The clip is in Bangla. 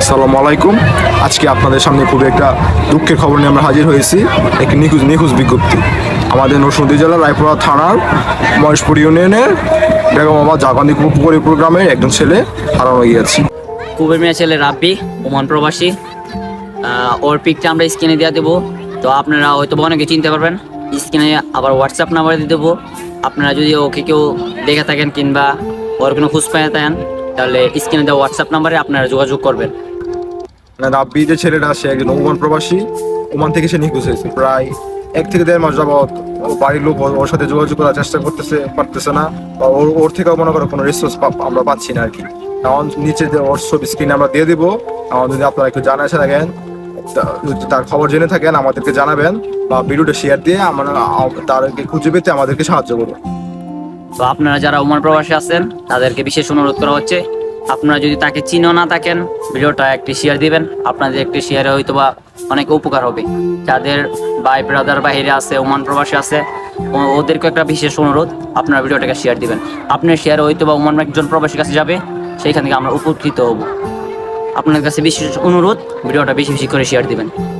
আসসালামু আলাইকুম। আজকে আপনাদের সামনে খুবই একটা দুঃখের খবর নিয়ে আমরা হাজির হয়েছি। একটি নিখোঁজ নিখোঁজ বিজ্ঞপ্তি। আমাদের নরসিংদী জেলার রায়পুরা থানার মহেশপুর ইউনিয়নের বেগমাবাদ জাগান্দি পুকুরিপুর গ্রামের একজন ছেলে হারানো গিয়েছে। কুবের মেয়ে ছেলে রাব্বি, ওমান প্রবাসী। ওর পিকটা আমরা স্ক্রিনে দিয়ে দেবো। তো আপনারা হয়তো অনেকে চিনতে পারবেন, স্ক্রিনে আবার হোয়াটসঅ্যাপ নাম্বার দিয়ে দেবো। আপনারা যদি ওকে কেউ দেখে থাকেন কিংবা ওর কোনো খোঁজ পেয়ে থাকেন, তাহলে স্ক্রিনে দেওয়া হোয়াটসঅ্যাপ নাম্বারে আপনারা যোগাযোগ করবেন। রাব্বি যে ছেলেটা সে একজন ওমান প্রবাসী। ওমান থেকে সে নিখোঁজ হয়েছে। প্রায় এক থেকে দেড় মাস যাবৎ বাড়ির লোক ওর- সাথে যোগাযোগ করার চেষ্টা করতেছে, পারতেছে না বা ওর ওর থেকেও মনে করো কোনো রেসপন্স আমরা পাচ্ছি না আর কি এখন নিচে যে ওর ছবি স্ক্রিনে আমরা দিয়ে দিব। এখন যদি আপনারা একটু জানা এসে থাকেন তার খবর জেনে থাকেন, আমাদেরকে জানাবেন বা ভিডিওটা শেয়ার দিয়ে আমরা তারকে খুঁজে পেতে আমাদেরকে সাহায্য করুন তো আপনারা যারা ওমান প্রবাসী আছেন, তাদেরকে বিশেষ অনুরোধ করা হচ্ছে আপনারা যদি তাকে চিনো না থাকেন, ভিডিওটা একটি শেয়ার দিবেন। আপনাদের একটি শেয়ারে হয়তো বা অনেক উপকার হবে। যাদের ভাই ব্রাদার বাহিরে আছে, ওমান প্রবাসী আছে ওদেরকে একটা বিশেষ অনুরোধ, আপনারা ভিডিওটাকে শেয়ার দিবেন। আপনার শেয়ারে হয়তো বা ওমান একজন প্রবাসীর কাছে যাবে, সেইখান থেকে আমরা উপকৃত হব। আপনার কাছে বিশেষ অনুরোধ, ভিডিওটা বেশি বেশি করে শেয়ার দিবেন।